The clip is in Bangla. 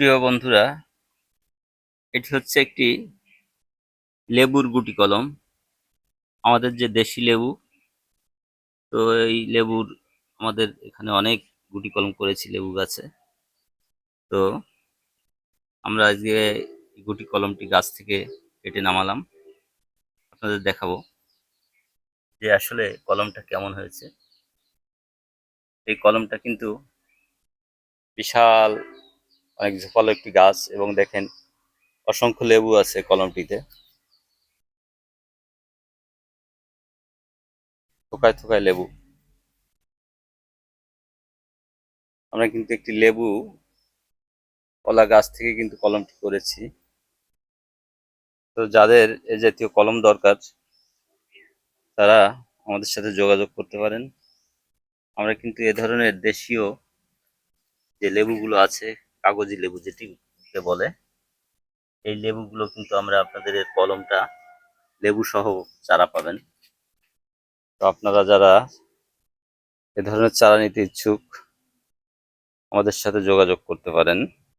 প্রিয় বন্ধুরা, এটি হচ্ছে একটি লেবুর গুটি কলম। আমাদের যে দেশি লেবু, তো এই লেবুর আমাদের এখানে অনেক গুটি কলম করেছি লেবু গাছে। তো আমরা আজকে গুটি কলমটি গাছ থেকে কেটে নামালাম। আপনাদের দেখাবো যে আসলে কলমটা কেমন হয়েছে। এই কলমটা কিন্তু বিশাল অনেক ঝোপালো একটি গাছ এবং দেখেন অসংখ্য লেবু আছে কলমটিতে। থোকায় থোকায় লেবু। আমরা কিন্তু একটি লেবু কলা গাছ থেকে কিন্তু কলমটি করেছি। তো যাদের এ জাতীয় কলম দরকার, তারা আমাদের সাথে যোগাযোগ করতে পারেন। আমরা কিন্তু এ ধরনের দেশীয় যে লেবুগুলো আছে কাগজি লেবু যেটিকে বলে, এই লেবুগুলো কিন্তু আমরা আপনাদের কলমটা লেবু সহ চারা পাবেন। তো আপনারা যারা এ ধরনের চারা নিতে ইচ্ছুক, আমাদের সাথে যোগাযোগ করতে পারেন।